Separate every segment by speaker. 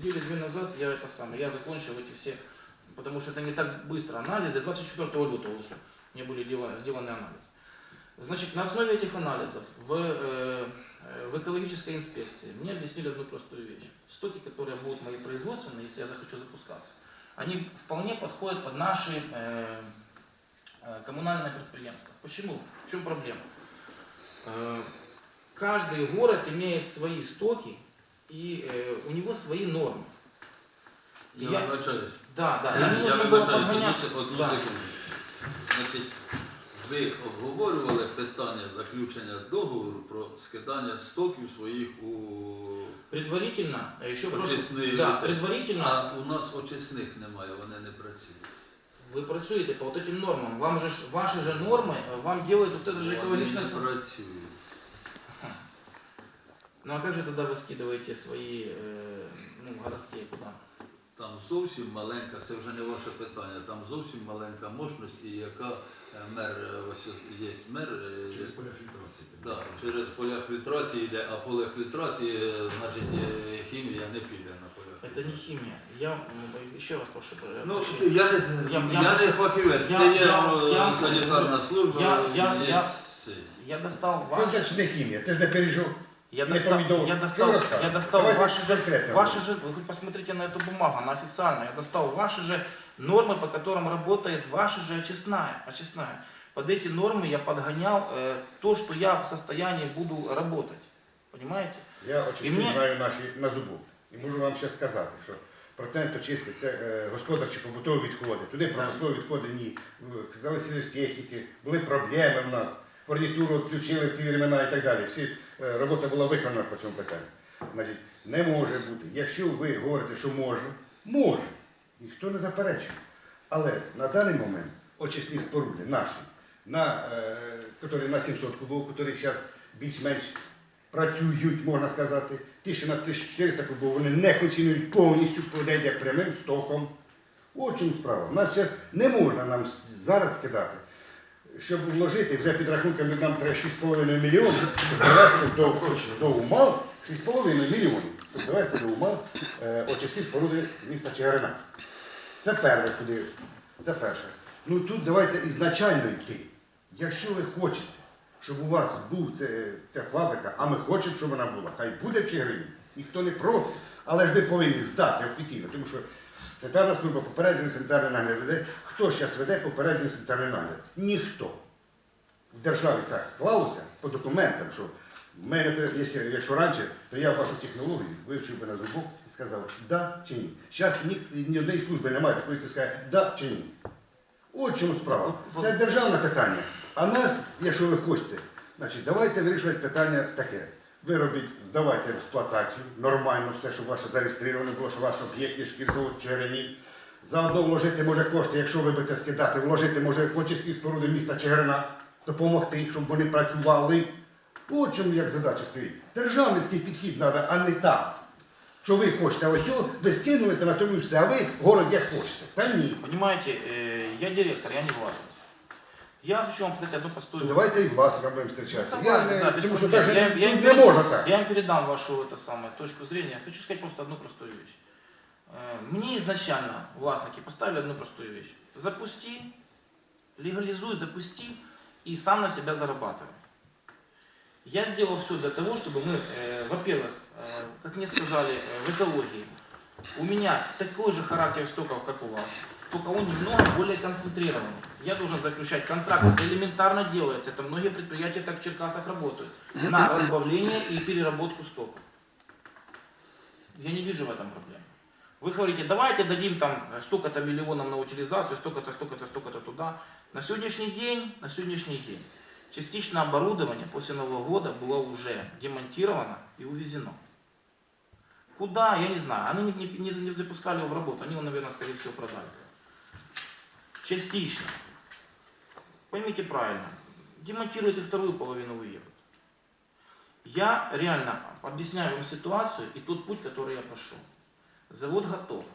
Speaker 1: Недели-две назад я это самое, я закончил эти все, потому что это не так быстро. Анализы 24 лютого уже не были дела- сделаны анализы. Значит, на основе этих анализов в, э, э, в экологической инспекции мне объяснили одну простую вещь. Стоки, которые будут мои производственные, если я захочу запускаться, они вполне подходят под наши э, э, коммунальные предприятия. Почему? В чем проблема? Э, каждый город имеет свои стоки, и э, у него свои нормы. И
Speaker 2: Я
Speaker 1: я-
Speaker 2: вибачаюсь.
Speaker 1: Да, да. и
Speaker 2: Я
Speaker 1: мне нужно было
Speaker 2: вибачаюсь, одну,
Speaker 1: подгонять.
Speaker 2: се- одну
Speaker 1: Да.
Speaker 2: секунду. Значить, ви обговорювали питання заключення договору про скидання стоків своїх у
Speaker 1: Предварительно, а еще прошу,
Speaker 2: очисний
Speaker 1: да,
Speaker 2: лицей.
Speaker 1: предварительно
Speaker 2: А у нас очисних немає, вони не працюють.
Speaker 1: вы працюєте по вот этим нормам. Вам же ж- ваши же нормы э, вам делают вот это же
Speaker 2: Вони
Speaker 1: экологичное...
Speaker 2: не
Speaker 1: со-
Speaker 2: працюють.
Speaker 1: Ну а как же тогда вы скидываете свои э, ну, городские куда?
Speaker 2: Там зовсім маленька, це вже не ваше питання, там зовсім маленька мощність, і яка е, мер, е, ось є мер, е,
Speaker 3: Через поля фільтрації.
Speaker 2: Да, через поля фільтрації йде, а поле фільтрації, е, значить, е, хімія не піде на поля.
Speaker 1: Это не химия. Я м, еще раз прошу. э,
Speaker 2: Ну,
Speaker 1: прощения.
Speaker 2: це я не,
Speaker 1: Я-
Speaker 2: я,
Speaker 1: я-
Speaker 2: не фахівець,
Speaker 1: я-
Speaker 2: це є
Speaker 1: я-
Speaker 2: ну,
Speaker 1: я-
Speaker 2: санітарна служба,
Speaker 1: я- я-
Speaker 2: є
Speaker 1: я-
Speaker 2: цей.
Speaker 1: Я достал
Speaker 3: Що
Speaker 1: ваш...
Speaker 3: це ж не хімія, це ж не пиріжок.
Speaker 1: Я
Speaker 3: не
Speaker 1: достал,
Speaker 3: помидор.
Speaker 1: я
Speaker 3: Что
Speaker 1: достал,
Speaker 3: вы рассказываете?
Speaker 1: я достал
Speaker 3: Давайте
Speaker 1: ваши же,
Speaker 3: конкретно
Speaker 1: ваши
Speaker 3: говорим.
Speaker 1: же, вы хоть посмотрите на эту бумагу, она официальная. Я достал ваши же нормы, по которым работает ваша же очистная. очистная. Под эти нормы я подгонял э, то, что я в состоянии буду работать. Понимаете?
Speaker 3: Я очисти
Speaker 1: І мені-
Speaker 3: знаю наші на зубу. І можу вам ще сказати, що процент очистки це е, господарчі побутові відходи. Туди промислові відходи ні. В- Сказали сільгосптехніки, були проблеми в нас. Фурнітуру відключили в ті времена і так далі. Всі е, робота була виконана по цьому питанню. Значить, не може бути. Якщо ви говорите, що може, може. Ніхто не заперечує. Але на даний момент очисні споруди наші, на, е, на 700 кубов, які зараз більш-менш працюють, можна сказати. Ті, що на 1400 кубов, вони не функціонують повністю, подійде прямим стоком. От чому справа. У нас зараз не можна нам зараз скидати. Щоб вложити, вже під рахунками нам треба 6,5 мільйонів, довести до, до Умал 6,5 мільйонів, довести до Умал е, очисні споруди міста Чигирина. Це перше, куди. Це перше. Ну тут давайте ізначально йти. Якщо ви хочете, щоб у вас був це, ця фабрика, а ми хочемо, щоб вона була, хай буде в Чигирині, ніхто не проти. Але ж ви повинні здати офіційно, тому що санітарна служба попереджений санітарний нагляд веде. Хто зараз веде попереджений санітарний нагляд? Ніхто. В державі так склалося по документам, що в мене, якщо раніше, то я вашу технологію вивчив би на зубок і сказав, да чи ні. Зараз ні, ні однієї служби немає такої, яка скаже, да чи ні. От чому справа. Це державне питання. А нас, якщо ви хочете, значить, давайте вирішувати питання таке. Ви робіть, здавайте в експлуатацію, нормально все, щоб ваше зареєстровано було, що ваш об'єкт є Чигирині. Заодно вложити може кошти, якщо ви будете скидати, вложити може очисні споруди міста Чигирина, допомогти, щоб вони працювали. От чому як задача стоїть. Державницький підхід треба, а не так. Що ви хочете, ось ви скинули на тому все, а ви город як хочете. Та ні.
Speaker 1: Понимаете, э, я директор, я не властник. Я хочу вам сказать одну простую
Speaker 3: давайте і вас будемо зустрічатися.
Speaker 1: Ну,
Speaker 3: Я не,
Speaker 1: да, без
Speaker 3: тому що
Speaker 1: проблем.
Speaker 3: так же
Speaker 1: Я-
Speaker 3: не,
Speaker 1: я
Speaker 3: не
Speaker 1: перед-
Speaker 3: можна так.
Speaker 1: Я вам передам вашу это самое, точку зрения. Хочу сказать просто одну простую вещь. Э, Мне изначально властники поставили одну простую вещь. Запусти, легализуй, запусти и сам на себя зарабатывай. Я сделал все для того, чтобы мы, э, во-первых, э, как мне сказали э, в экологии, у меня такой же характер стоков, как у вас, только он немного более концентрированный. Я должен заключать контракт, это элементарно делается, это многие предприятия так в Черкасах работают, на разбавление и переработку стоков. Я не вижу в этом проблемы. Вы говорите, давайте дадим там столько-то миллионов на утилизацию, столько-то, столько-то, столько-то туда. На сегодняшний день, на сегодняшний день, частично оборудование после Нового года было уже демонтировано и увезено. Куда, я не знаю. Они не, не- не запускали его в работу, они его, наверное, скорее всего, продали. Частично. Поймите правильно. Демонтируют и вторую половину уедут. Я реально объясняю вам ситуацию и тот путь, который я прошел. Завод готов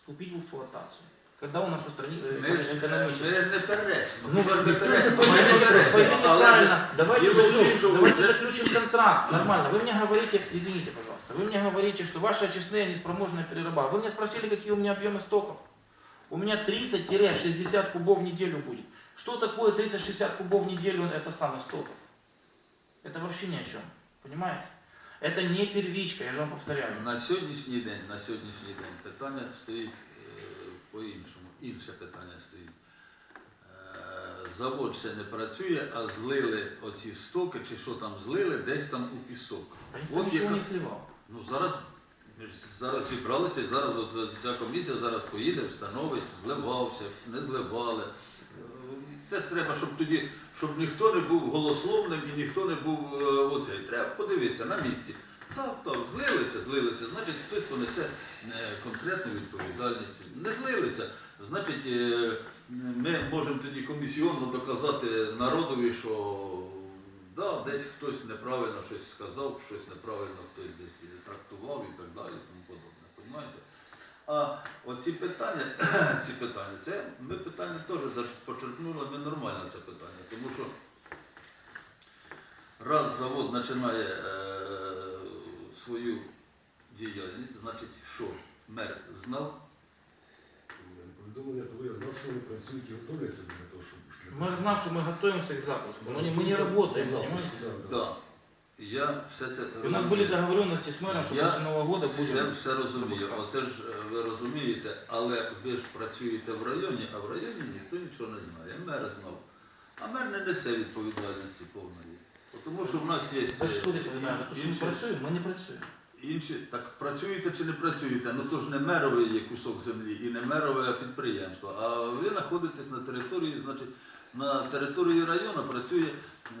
Speaker 1: вступить в эксплуатацию. когда у нас устранили
Speaker 2: Ми ж
Speaker 1: экономический.
Speaker 2: ми не перечимо.
Speaker 1: Ну,
Speaker 2: Ми ж не
Speaker 1: поймите,
Speaker 2: перечимо. Ми
Speaker 1: поймите,
Speaker 2: не перечимо.
Speaker 1: поймите
Speaker 2: Але
Speaker 1: правильно, давайте
Speaker 2: дело в том,
Speaker 1: заключим,
Speaker 2: что
Speaker 1: давайте
Speaker 2: уже-
Speaker 1: заключим контракт, нормально. Вы мне говорите, извините, пожалуйста, вы мне говорите, что ваши очистные неспроможные перерабатывать. Вы меня спросили, какие у меня объемы стоков. У меня 30-60 кубов в неделю будет. Что такое 30-60 кубов в неделю, это самый стоков? Это вообще ни о чем, понимаете? Это не первичка, я же вам повторяю.
Speaker 2: На сьогоднішній день, на сьогоднішній день питання стоїть е, по-іншому. Інше питання стоїть. Е, Завод ще не працює, а злили оці стоки, чи що там злили, десь там у пісок.
Speaker 1: Да никто
Speaker 2: От
Speaker 1: ничего
Speaker 2: яка-
Speaker 1: не сливал.
Speaker 2: Ну зараз ми ж зараз зібралися, і зараз от ця комісія зараз поїде, встановить, зливався, не зливали. Е, Це треба, щоб тоді, щоб ніхто не був голословним і ніхто не був е, оцей. Треба подивитися на місці. Так, так, злилися, злилися, значить хтось понесе е, конкретну відповідальність. Не злилися, значить е, ми можемо тоді комісіонно доказати народові, що да, десь хтось неправильно щось сказав, щось неправильно хтось десь трактував і так далі, тому подобне. Понімаєте? А оці питання, ці питання, це ми питання теж почерпнули, ми нормально це питання, тому що раз завод починає е, свою діяльність, значить, що мер знав,
Speaker 4: Повідомлення, коли я знав, що вони працюють і готовляться для того, щоб шляхом.
Speaker 1: Мы знаем, что мы готовимся к запуску, но не- мы не работаем, понимаете?
Speaker 4: Да,
Speaker 2: да, і я все це
Speaker 1: И у нас были договоренности с мэром, что
Speaker 2: Я
Speaker 1: после Нового года
Speaker 2: Все,
Speaker 1: будем...
Speaker 2: все розумію.
Speaker 1: допускати.
Speaker 2: Оце ж е, ви розумієте, але ви ж працюєте в районі, а в районі ніхто нічого не знає. Мер знав. А мер не несе відповідальності повної. Бо Тому що в нас є
Speaker 1: За что ты понимаешь? За то, что мы
Speaker 2: інші,
Speaker 1: працюем, мы не працюем.
Speaker 2: інші, так працюєте чи не працюєте, ну то ж не меровий є кусок землі і не мерове підприємство. А ви знаходитесь на території, значить, на території району працює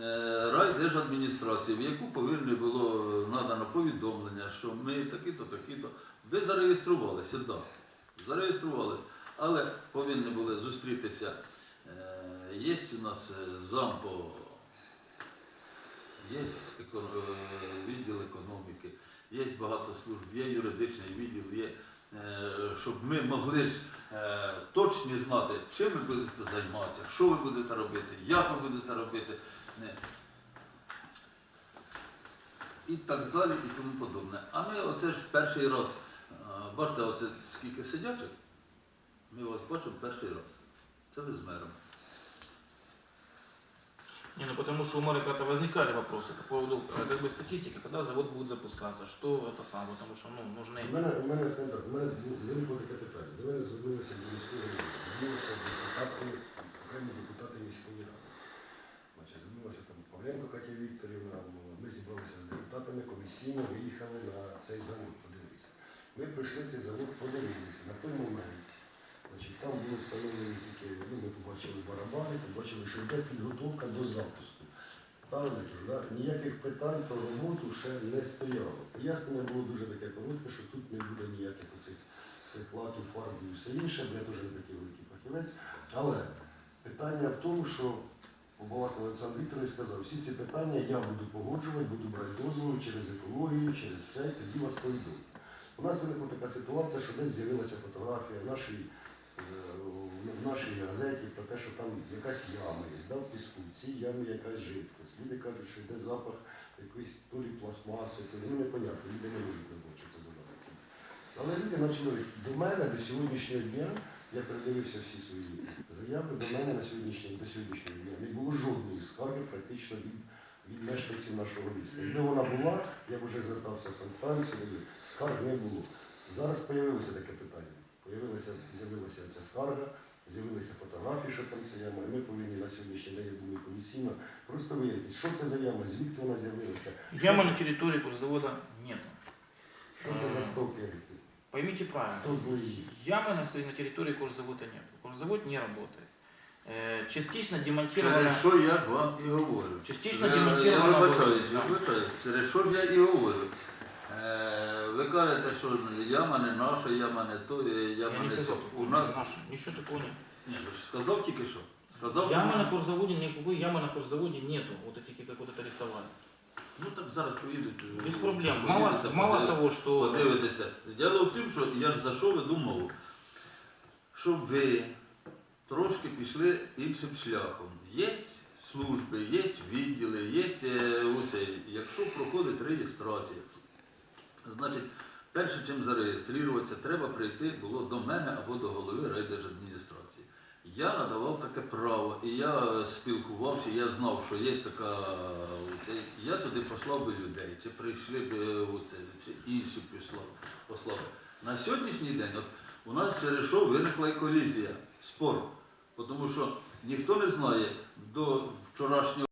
Speaker 2: е, райдержадміністрація, в яку повинно було надано повідомлення, що ми такі-то, такі-то. Ви зареєструвалися, так. Зареєструвалися. Але повинні були зустрітися. Е, Є у нас е, зам по є еко- е, відділ економіки, є багато служб, є юридичний відділ, є, е, щоб ми могли ж е, точно знати, чим ви будете займатися, що ви будете робити, як ви будете робити. І так далі, і тому подобне. А ми оце ж перший раз, е, бачите, оце скільки сидячих, ми вас бачимо перший раз. Це ви з мером.
Speaker 1: Не, ну потому что у мэра когда-то возникали вопросы по поводу э, как бы, статистики, когда завод будет запускаться, что это самое, потому что ну, нужны...
Speaker 4: У мене, у мене скажімо так, у мене ну, виникло таке питання. До мене звернулися до міської ради, звернулися депутати, окремі депутати міської ради. Значить, звернулася там Павленко Катя Вікторівна, ну, ми зібралися з депутатами, комісійно виїхали на цей завод, подивитися. Ми прийшли цей завод, подивилися. На той момент значить, там були встановлені тільки, ну, ми побачили барабани, побачили, що йде підготовка до запуску. Правильно да? ніяких питань про роботу ще не стояло. Пояснення було дуже таке коротке, що тут не буде ніяких оцих всіх платів, фарб і все інше, бо я теж не такий великий фахівець. Але питання в тому, що побалакав Олександр Вікторович сказав, всі ці питання я буду погоджувати, буду брати дозволи через екологію, через це, тоді вас повідомлю. У нас виникла така ситуація, що десь з'явилася фотографія е, в нашій газеті про те, що там якась яма є, да, в піску, в цій ямі якась жидкость. Люди кажуть, що йде запах якоїсь то пластмаси, то ну непонятно, люди не можуть назвати, за запах. Але люди почали до мене до сьогоднішнього дня, я передивився всі свої заяви, до мене на сьогоднішній, до сьогоднішнього дня не було жодної скарги практично від, від мешканців нашого міста. Якби вона була, я б вже звертався в санстанцію, скарг не було. Зараз з'явилося таке питання. Появилася, з'явилася ця скарга, з'явилися фотографії, що там ця яма. І ми повинні на сьогоднішній день, я думаю, комісійно просто вияснити, що це за яма, звідки вона з'явилася,
Speaker 1: Ямы на территории курсзавода нет.
Speaker 4: що це за стовпи,
Speaker 1: Поймите правильно.
Speaker 4: хто злий.
Speaker 1: Ямы на, на территории курсзавода нет. Курсзавод не работает. Э, частично демонтирована...
Speaker 2: Через що я ж вам і говорю.
Speaker 1: Частично
Speaker 2: Ви- Я
Speaker 1: демонтирована
Speaker 2: вибачаюсь,
Speaker 1: була.
Speaker 2: вибачаюсь. Через що ж я і говорю. Е, Ви кажете, що яма не наша, яма не то, е,
Speaker 1: Я
Speaker 2: яма
Speaker 1: не
Speaker 2: не
Speaker 1: сказал,
Speaker 2: то.
Speaker 1: такого,
Speaker 2: У нас...
Speaker 1: наша. Ничего такого нет.
Speaker 2: Ні, ви ж сказав тільки що. Сказав,
Speaker 1: Ямы
Speaker 2: що...
Speaker 1: на курсзаводе, никакой ямы на курсзаводе нету. Вот такие, как вот это рисовали.
Speaker 2: Ну так зараз поїдуть. е,
Speaker 1: Без проблем.
Speaker 2: поїдете,
Speaker 1: Мало, мало
Speaker 2: подив-
Speaker 1: того, что...
Speaker 2: Подивитися. Діло в тим, що я ж за що веду мову. щоб ви трошки пішли іншим шляхом. Є служби, є відділи, є е, оцей. Якщо проходить реєстрація, значить, перше, чим зареєструватися, треба прийти було до мене або до голови райдержадміністрації. Я надавав таке право, і я е, спілкувався, я знав, що є така оце, я туди послав би людей, чи прийшли б е, оце, чи інші послав, послав. На сьогоднішній день от, у нас через що виникла і колізія, спор. Тому що ніхто не знає до вчорашнього.